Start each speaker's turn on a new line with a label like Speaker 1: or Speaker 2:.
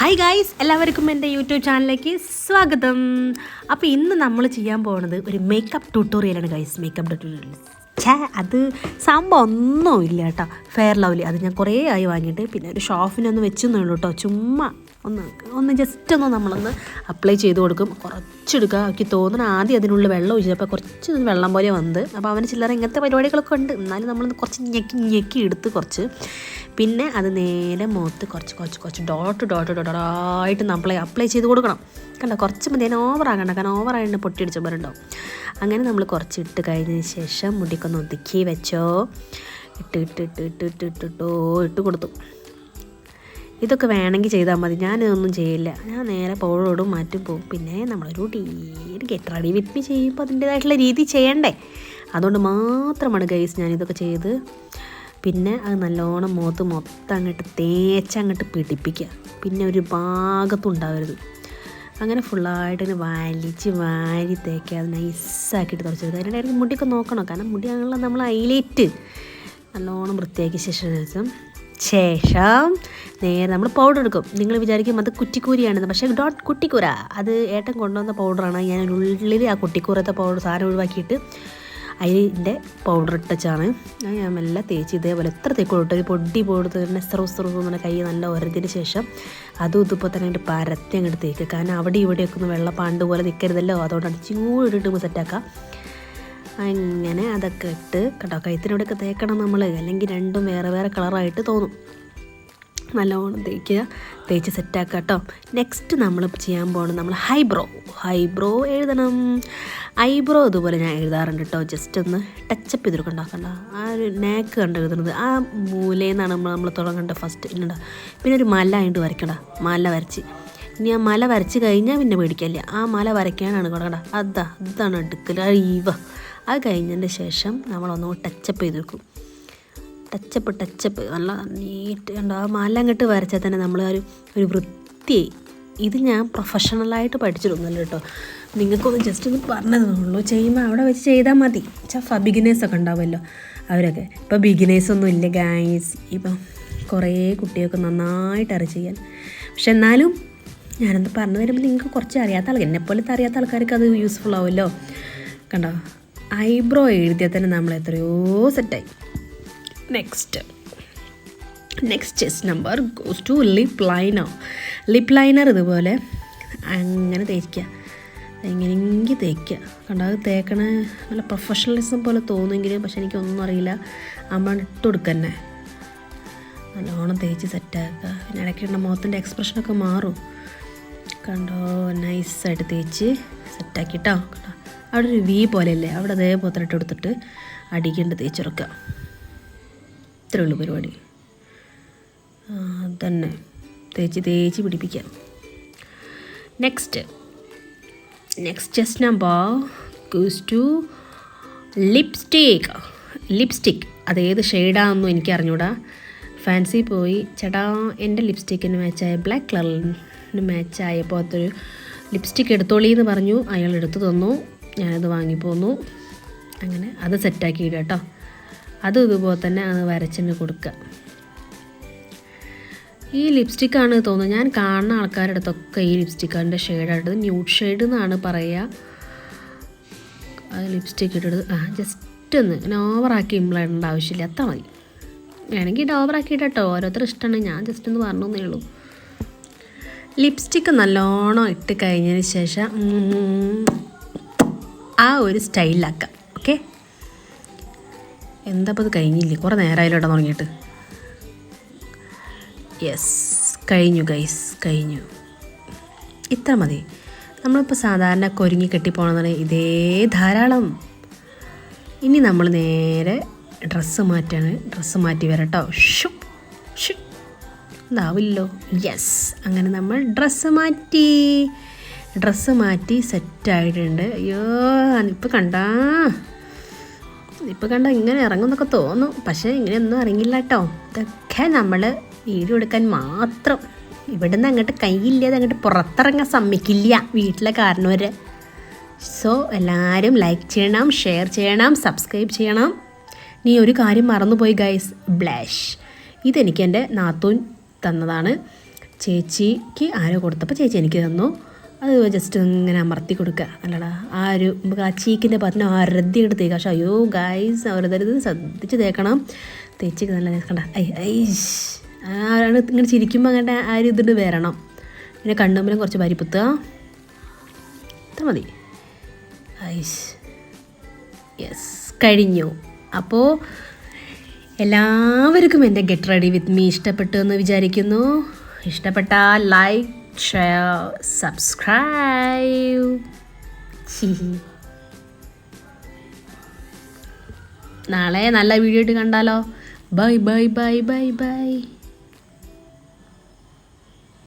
Speaker 1: Hi guys എല്ലാവർക്കും എന്റെ YouTube ചാനലിലേക്ക് സ്വാഗതം. അപ്പോൾ ഇന്ന് നമ്മൾ ചെയ്യാൻ പോകുന്നത് ഒരു മേക്കപ്പ് ട്യൂട്ടോറിയലാണ് ഗൈസ് മേക്കപ്പ് ട്യൂട്ടോറിയൽ ഛേ അത് സംഭവം ഒന്നും ഇല്ല കേട്ടോ. ഫെയർ ലവ്ലി അത് ഞാൻ കുറേ ആയി വാങ്ങിയിട്ട് പിന്നെ ഒരു ഷോഫിനൊന്ന് വെച്ചെന്നുള്ളൂ കേട്ടോ. ചുമ്മാ ഒന്ന് ഒന്ന് ജസ്റ്റ് ഒന്ന് നമ്മളൊന്ന് അപ്ലൈ ചെയ്ത് കൊടുക്കും. കുറച്ചെടുക്കുക എനിക്ക് തോന്നണം ആദ്യം അതിനുള്ളിൽ വെള്ളം ഒഴിച്ചപ്പോൾ കുറച്ച് വെള്ളം പോലെ വന്ന്. അപ്പോൾ അവന് ചില്ലറ ഇങ്ങനത്തെ പരിപാടികളൊക്കെ ഉണ്ട്. എന്നാലും നമ്മളൊന്ന് കുറച്ച് ഞെക്കി ഞെക്കി എടുത്ത് കുറച്ച്. പിന്നെ അത് നേരെ മുഖത്ത് കുറച്ച് കുറച്ച് കുറച്ച് ഡോട്ട് ഡോട്ട് ഡോട്ട് ഡോട്ടായിട്ട് നമ്മൾ അപ്ലൈ ചെയ്ത് കൊടുക്കണം. കണ്ടോ? കുറച്ച് മതി. അതിന് ഓവറാകണ്ട കാരണം ഓവറായിട്ട് പൊട്ടിയടിച്ച പോലുണ്ടാവും അങ്ങനെ നമ്മൾ കുറച്ച് ഇട്ട് കഴിഞ്ഞതിന് ശേഷം മുടിക്കൊന്ന് ഒതുക്കി വെച്ചോ. ഇട്ട് ഇട്ട് ഇട്ട് ഇട്ട് ഇട്ട് ഇട്ടിട്ടോ ഇട്ട് കൊടുത്തു. ഇതൊക്കെ വേണമെങ്കിൽ ചെയ്താൽ മതി. ഞാനിതൊന്നും ചെയ്യില്ല. ഞാൻ നേരെ പൗഡറോടും മാറ്റും പോകും പിന്നെ നമ്മളൊരു ടീ ഗെറ്റ് റെഡി വിത്ത് ചെയ്യുമ്പോൾ അതിന്റേതായിട്ടുള്ള രീതി ചെയ്യണ്ടേ? അതുകൊണ്ട് മാത്രമാണ് ഗൈസ് ഞാനിതൊക്കെ ചെയ്ത് പിന്നെ അത് നല്ലോണം മുഖത്ത് മൊത്തം അങ്ങോട്ട് തേച്ചങ്ങോട്ട് പിടിപ്പിക്കുക. പിന്നെ ഒരു ഭാഗത്തുണ്ടാവരുത് അങ്ങനെ ഫുള്ളായിട്ട് ഇങ്ങനെ വലിച്ച് വാരി തേക്കുക. അത് നൈസാക്കിയിട്ട് തുടച്ചെടുക്കുക ഇടയ്ക്ക് മുടിയൊക്കെ നോക്കണം. കാരണം മുടിയാണല്ലോ നമ്മൾ ഹൈലൈറ്റ് നല്ലോണം വൃത്തിയാക്കിയ ശേഷം ശേഷം നേരെ നമ്മൾ പൗഡർ എടുക്കും. നിങ്ങൾ വിചാരിക്കും അത് കുറ്റിക്കൂരിയാണെന്ന്. പക്ഷേ ഡോട്ട് കുട്ടിക്കൂര അത് ഏട്ടൻ കൊണ്ടുവന്ന പൗഡറാണ് ഞാൻ ഉള്ളിൽ ആ കുട്ടിക്കൂരത്തെ പൗഡർ സാധനം ഒഴിവാക്കിയിട്ട് അതിന്റെ പൗഡർ ഇട്ടച്ചാണ്. ഞാൻ മെല്ലെ തേച്ച് ഇതേപോലെ എത്ര തേക്കുള്ളൂ ഒരു പൊടി പോടുത്ത് നെസ്റോ സ്റോ കൈ നല്ല ഉരതിന് ശേഷം അതും ഇതിപ്പോൾ തന്നെ അങ്ങോട്ട് പരത്തി അങ്ങോട്ട് തേക്കുക കാരണം അവിടെ ഇവിടെയൊക്കെ ഒന്ന് വെള്ള പാണ്ട് പോലെ നിൽക്കരുതല്ലോ അതുകൊണ്ടാണ് ചൂടിട്ട് സെറ്റാക്കാം അങ്ങനെ അതൊക്കെ ഇട്ട് കേട്ടോ. കഴുത്തിനോടൊക്കെ തേക്കണം നമ്മൾ അല്ലെങ്കിൽ രണ്ടും വേറെ വേറെ കളറായിട്ട് തോന്നും. നല്ലോണം തേക്കുക. തേച്ച് സെറ്റാക്കുക കേട്ടോ. നെക്സ്റ്റ് നമ്മൾ ചെയ്യാൻ പോകുന്നത് നമ്മൾ ഹൈബ്രോ ഹൈബ്രോ എഴുതണം. ഐബ്രോ ഇതുപോലെ ഞാൻ എഴുതാറുണ്ട് കേട്ടോ. ജസ്റ്റ് ഒന്ന് ടച്ചപ്പ് ചെയ്തെടുക്കും കണ്ടാക്കണ്ട ആ ഒരു നേക്ക് കണ്ട് എഴുതുന്നത്. ആ മൂലയിൽ നിന്നാണ് നമ്മൾ നമ്മൾ തുടങ്ങേണ്ട ഫസ്റ്റ് ഇല്ലണ്ട പിന്നെ ഒരു മല ആയിട്ട് വരയ്ക്കണ്ട. മല വരച്ച്. ഇനി ആ മല വരച്ച് കഴിഞ്ഞാൽ പിന്നെ പേടിക്കല്ലേ. ആ മല വരയ്ക്കാനാണ് കൊടുക്കണ്ട അതാ. അതാണ് എടുക്കൽ അഴീവ അത് കഴിഞ്ഞതിന്റെ ശേഷം നമ്മളൊന്ന് ടച്ചപ്പ് ചെയ്ത് വെക്കും ടച്ചപ്പ് ടച്ചപ്പ് നല്ല നീറ്റ് കണ്ടോ? ആ മല അങ്ങോട്ട് വരച്ചാൽ തന്നെ നമ്മൾ ഒരു ഒരു വൃത്തിയായി. ഇത് ഞാൻ പ്രൊഫഷണലായിട്ട് പഠിച്ചിട്ടൊന്നുമല്ല കേട്ടോ. നിങ്ങൾക്കൊന്ന് ജസ്റ്റ് ഒന്ന് പറഞ്ഞതെന്നുള്ളൂ ചെയ്യുമ്പോൾ അവിടെ വെച്ച് ചെയ്താൽ മതി. വെച്ചാൽ ബിഗിനേഴ്സ് ഒക്കെ ഉണ്ടാവുമല്ലോ അവരൊക്കെ. ഇപ്പോൾ ബിഗിനേഴ്സൊന്നും ഇല്ല ഗായ്സ് ഇപ്പം കുറേ കുട്ടികൾക്ക് നന്നായിട്ട് അറി ചെയ്യാൻ. പക്ഷെ എന്നാലും ഞാനൊന്ന് പറഞ്ഞു തരുമ്പോൾ നിങ്ങൾക്ക് കുറച്ച് അറിയാത്ത ആൾക്കാർ എന്നെപ്പോലത്തെ അറിയാത്ത ആൾക്കാർക്ക് അത് യൂസ്ഫുൾ ആവുമല്ലോ. കണ്ടോ? ഐബ്രോ എഴുതിയാൽ തന്നെ നമ്മൾ എത്രയോ സെറ്റായി. Next next just number goes to lip liner lip liner ഇതുപോലെ അങ്ങനെ തേക്കുക എങ്ങനെയെങ്കിൽ തേക്കുക കണ്ടോ അത് തേക്കണ നല്ല പ്രൊഫഷണലിസം പോലെ തോന്നുമെങ്കിലും പക്ഷെ എനിക്കൊന്നും അറിയില്ല. അമ്മ ഇട്ട് കൊടുക്കന്നെ. നല്ലോണം തേച്ച് സെറ്റാക്കുക പിന്നെ ഇടയ്ക്കുള്ള മുഖത്തിന്റെ എക്സ്പ്രഷനൊക്കെ മാറും. കണ്ടോ നൈസായിട്ട് തേച്ച് സെറ്റാക്കി കേട്ടോ അവിടെ ഒരു വി പോലെയല്ലേ? അവിടെ അതേപോലെ ഇട്ട് കൊടുത്തിട്ട് അടിക്കേണ്ട തേച്ചിറക്കുക ഇത്രയേ ഉള്ളൂ പരിപാടി. തന്നെ തേച്ച് തേച്ച് പിടിപ്പിക്കാം. Next next just number goes to lipstick lipstick അതേത് ഷെയ്ഡാണെന്നും എനിക്ക് അറിഞ്ഞൂടാ ഫാൻസി പോയി. ചേട്ടാ എന്റെ ലിപ്സ്റ്റിക്കിന് മാച്ചായ ബ്ലാക്ക് കളറിന് മാച്ചായ പോലത്തൊരു ലിപ്സ്റ്റിക് എടുത്തോളി എന്ന് പറഞ്ഞു. അയാൾ എടുത്തു തന്നു. ഞാനത് വാങ്ങിപ്പോന്നു. അങ്ങനെ അത് സെറ്റാക്കി ഇടുക കേട്ടോ അതും ഇതുപോലെ തന്നെ അത് വരച്ചിന് കൊടുക്കുക. ഈ ലിപ്സ്റ്റിക്കാണ് തോന്നുന്നത്. ഞാൻ കാണുന്ന ആൾക്കാരുടെ അടുത്തൊക്കെ ഈ ലിപ്സ്റ്റിക്കാന്റെ ഷെയ്ഡായിട്ട് ന്യൂഡ് ഷെയ്ഡ് എന്നാണ് പറയുക. അത് ലിപ്സ്റ്റിക്ക് ഇട്ടിട്ട് ആ ജസ്റ്റ് ഒന്ന് പിന്നെ ഓവറാക്കി ഇമ്പിളേണ്ട ആവശ്യമില്ല. അത്ര മതി. വേണമെങ്കിൽ ഓവറാക്കി ഇട്ടോ. ഓരോരുത്തർ ഇഷ്ടമാണ്. ഞാൻ ജസ്റ്റ് ഒന്ന് പറഞ്ഞേ ഉള്ളൂ. ലിപ്സ്റ്റിക്ക് നല്ലോണം ഇട്ട് കഴിഞ്ഞതിന് ശേഷം ആ ഒരു സ്റ്റൈലിലാക്കാം ഓക്കെ? എന്താ ഇത് കഴിഞ്ഞില്ലേ? കുറേ നേരമായാലും ഇടാൻ തുടങ്ങിയിട്ട്. യെസ് കഴിഞ്ഞു ഗൈസ് കഴിഞ്ഞു. ഇത്ര മതി. നമ്മളിപ്പോൾ സാധാരണ കൊരുങ്ങി കെട്ടിപ്പോണെന്നാണ് ഇതേ ധാരാളം. ഇനി നമ്മൾ നേരെ ഡ്രസ്സ് മാറ്റാണ്. ഡ്രസ്സ് മാറ്റി വരട്ടോ. ഷു ഷു ഇതാവില്ലോ. യെസ് അങ്ങനെ നമ്മൾ ഡ്രസ്സ് മാറ്റി. ഡ്രസ്സ് മാറ്റി സെറ്റായിട്ടുണ്ട് അയ്യോ ഇപ്പോൾ കണ്ടാ. ഇപ്പോൾ കണ്ട ഇങ്ങനെ ഇറങ്ങുന്നൊക്കെ തോന്നും പക്ഷേ ഇങ്ങനെയൊന്നും ഇറങ്ങില്ല കേട്ടോ. ഇതൊക്കെ നമ്മൾ വീഡിയോ എടുക്കാൻ മാത്രം. ഇവിടുന്ന് അങ്ങോട്ട് കൈയില്ലാതെ അങ്ങോട്ട് പുറത്തിറങ്ങാൻ സമ്മിക്കില്ല വീട്ടിലെ കാരണവർ സോ എല്ലാവരും ലൈക്ക് ചെയ്യണം ഷെയർ ചെയ്യണം സബ്സ്ക്രൈബ് ചെയ്യണം. നീ ഒരു കാര്യം മറന്നുപോയി ഗൈസ് ബ്ലാഷ് ഇതെനിക്ക് എന്റെ നാത്തൂൻ തന്നതാണ്. ചേച്ചിക്ക് ആരോ കൊടുത്തപ്പോൾ ചേച്ചി എനിക്ക് തന്നു. അത് ജസ്റ്റ് ഇങ്ങനെ അമർത്തി കൊടുക്കുക അല്ലടാ ആ ഒരു നമുക്ക് ആ ചീക്കിന്റെ ഭാഗത്തിന് അരതി എടുത്ത് തേക്കുക പക്ഷേ അയ്യോ ഗായ്സ് അവരതരുത് ശ്രദ്ധിച്ച് തേക്കണം. തേച്ച് നല്ല കണ്ട. ഐ ഐഷ് ആരാണ് ഇങ്ങനെ ചിരിക്കുമ്പോൾ അങ്ങനെ ആ ഒരു ഇതിട്ട് വരണം. പിന്നെ കണ്ണുമ്പിലും കുറച്ച് പരിപ്പുത്തുക ഇത്ര മതി. ഐഷ് യെസ് കഴിഞ്ഞു. അപ്പോൾ എല്ലാവർക്കും എന്റെ ഗെറ്റ് റെഡി വിത്ത് മീ ഇഷ്ടപ്പെട്ടു എന്ന് വിചാരിക്കുന്നു. ഇഷ്ടപ്പെട്ടാൽ ലൈക്ക് ഷെയർ സബ്സ്ക്രൈബ് നാളെ നല്ല വീഡിയോ ആയിട്ട് കണ്ടാലോ. Bye bye bye bye bye